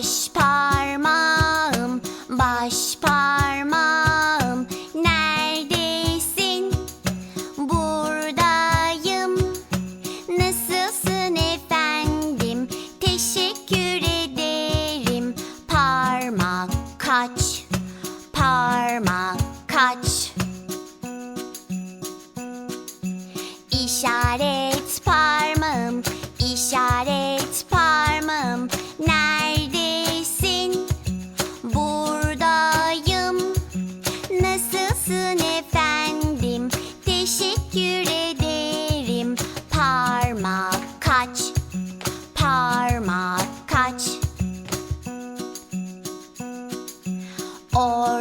Baş parmağım, baş parmağım Neredesin? Buradayım Nasılsın efendim? Teşekkür ederim Parmak kaç, parmak kaç İşaret or